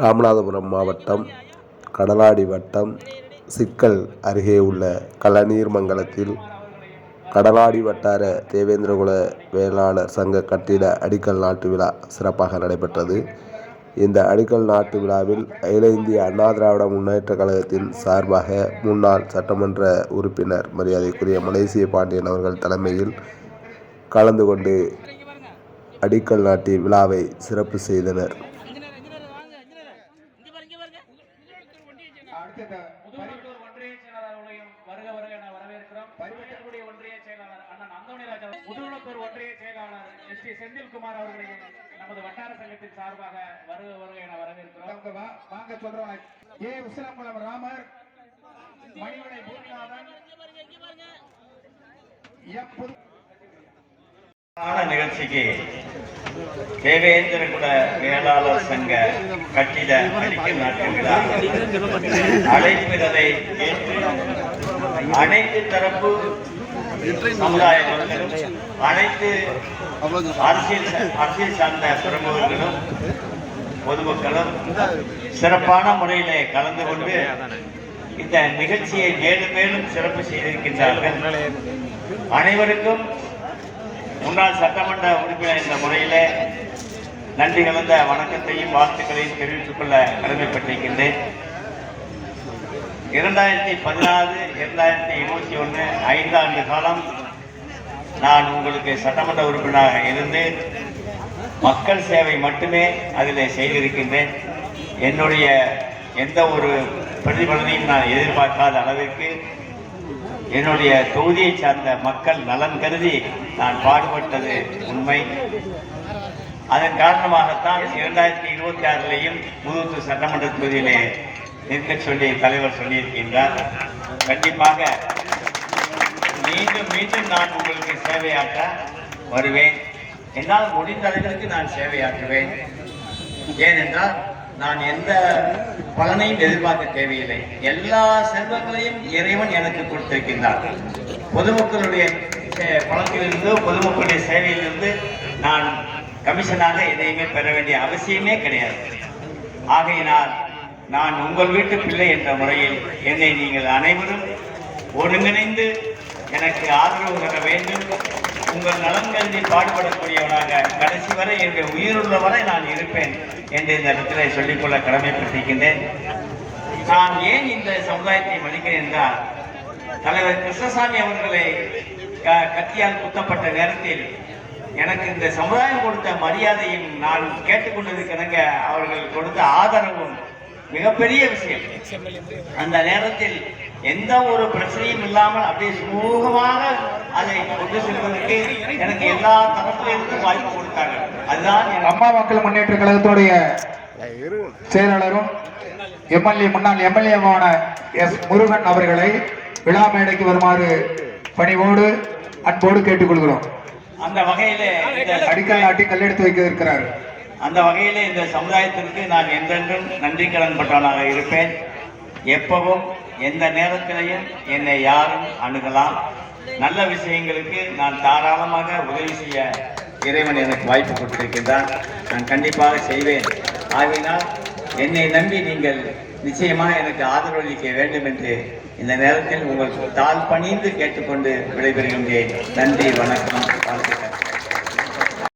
ராமநாதபுரம் மாவட்டம் கடலாடி வட்டம் சிக்கல் அருகே உள்ள களநீர்மங்கலத்தில் கடலாடி வட்டார தேவேந்திரகுல வேளாளர் சங்க கட்டிட அடிக்கல் நாட்டு விழா சிறப்பாக நடைபெற்றது. இந்த அடிக்கல் நாட்டு விழாவில் அகில இந்திய அண்ணா திராவிட முன்னேற்ற கழகத்தின் சார்பாக முன்னாள் சட்டமன்ற உறுப்பினர் மரியாதைக்குரிய மலேசிய பாண்டியன் அவர்கள் தலைமையில் கலந்து கொண்டு அடிக்கல் நாட்டி விழாவை சிறப்பு செய்தனர். அடுத்த முதுகுளத்தூர் ஒன்றிய செயலாளர்களையும் வருக வருக என வரவேற்கிறோம். பரிவட்டக்கூடிய ஒன்றிய செயலாளர் அண்ணன் அந்தோணி ராஜா முதுகுளத்தூர் ஒன்றிய செயலாளர் எஸ் டி செந்தில்குமார் அவர்களையும் நமது வட்டார சங்கத்தின் சார்பாக வருக வருக என வரவேற்கிறோம். வாங்க சொல்றோம். ஏ. ராமர் மணிவனை பூமிநாதன் எம். புது ஆன நிகழ்ச்சிக்கு தேவேந்திர குல வேளாளர் சங்க கட்டிட அடிக்கல் நாட்டு விழா ஏற்று அனைத்து தரப்பு சமுதாய அனைத்து அரசியல் அரசியல் சார்ந்த பிரமுகர்களும் பொதுமக்களும் சிறப்பான முறையிலே கலந்து கொண்டு இந்த நிகழ்ச்சியை மேலும் மேலும் சிறப்பு செய்திருக்கின்றார்கள். அனைவருக்கும் முன்னாள் சட்டமன்ற உறுப்பினர் என்ற முறையிலே நன்றி கலந்த வணக்கத்தையும் வாழ்த்துக்களையும் தெரிவித்துக் கொள்ள கடமைப்பட்டிருக்கின்றேன். இரண்டாயிரத்தி பதினாறு இரண்டாயிரத்தி இருபத்தி ஒன்று ஐந்தாண்டு காலம் நான் உங்களுக்கு சட்டமன்ற உறுப்பினராக இருந்து மக்கள் சேவை மட்டுமே அதில் செய்திருக்கின்றேன். என்னுடைய எந்த ஒரு பிரதிபலனையும் நான் எதிர்பார்க்காத அளவிற்கு என்னுடைய தொகுதியை சார்ந்த மக்கள் நலன் கருதி நான் பாடுபட்டது உண்மை. அதன் காரணமாகத்தான் இரண்டாயிரத்தி இருபத்தி ஆறிலேயும் முதுகுத்து சட்டமன்ற தொகுதியிலே நிற்க சொல்லி தலைவர் சொல்லியிருக்கின்றார். கண்டிப்பாக மீண்டும் மீண்டும் நான் உங்களுக்கு சேவையாற்ற வருவேன். என்னால் முடிந்த அளவிற்கு நான் சேவையாற்றுவேன். ஏனென்றால் நான் எந்த பலனையும் எதிர்பார்க்க தேவையில்லை. எல்லா செல்வங்களையும் இறைவன் எனக்கு கொடுத்திருக்கின்றார். பொதுமக்களுடைய சே- பணத்திலிருந்து பொதுமக்களுடைய சேவையிலிருந்து நான் கமிஷனாக எதையுமே பெற வேண்டிய அவசியமே கிடையாது. ஆகையினால் நான் உங்கள் வீட்டு பிள்ளை என்ற முறையில் என்னை நீங்கள் அனைவரும் ஒருங்கிணைந்து எனக்கு ஆதரவு தர வேண்டும். உங்கள் நலன் கருதி பாடுபடக்கூடியவனாக. கடைசி வரை என்னுடைய உயிருள்ள வரை நான் இருப்பேன் என்று இந்த இடத்துல சொல்லிக்கொள்ள கடமைப்பட்டிருக்கின்றேன். நான் ஏன் இந்த சமுதாயத்தை மதிக்கிறேன் என்றால் தலைவர் கிருஷ்ணசாமி அவர்களை க- கத்தியால் குத்தப்பட்ட நேரத்தில் எனக்கு இந்த சமுதாயம் கொடுத்த மரியாதையும் நான் கேட்டுக்கொண்டதுக்கிணங்க அவர்கள் கொடுத்த ஆதரவும் மிகப்பெரிய விஷயம். அந்த நேரத்தில் எந்த ஒரு பிரச்சனையும் இல்லாமல் அப்படியே சுமூகமாக அதை கொண்டு செல்வதற்கு எனக்கு எல்லா தரப்பிலிருந்தும் வாய்ப்பு கொடுத்தாங்க. அதுதான் அம்மா மக்கள் முன்னேற்ற கழகத்துடைய செயலாளரும் எம்எல்ஏ முன்னாள் எம்எல்ஏவான எஸ் முருகன் அவர்களை விழா மேடைக்கு வருமாறு பணிவோடு அன்போடு கேட்டுக்கொள்கிறோம். அந்த வகையிலே இந்த அடிக்கல் நாட்டி கல்லெடுத்து வைக்க இருக்கிறார் அந்த வகையிலே இந்த சமுதாயத்திற்கு நான் என்றென்றும் நன்றி கடன் பட்டவனாக இருப்பேன். எப்பவும் எந்த நேரத்திலையும் என்னை யாரும் அணுகலாம். நல்ல விஷயங்களுக்கு நான் தாராளமாக உதவி செய்ய இறைவன் எனக்கு வாய்ப்பு கொடுத்திருக்கின்றான் நான் கண்டிப்பாக செய்வேன். ஆகினால் என்னை நம்பி நீங்கள் நிச்சயமாக எனக்கு ஆதரவளிக்க வேண்டும் என்று இந்த நேரத்தில் உங்கள் தாழ் பணிந்து கேட்டுக்கொண்டு விடைபெறுகின்றேன். நன்றி வணக்கம் வாழ்த்துக்கள்.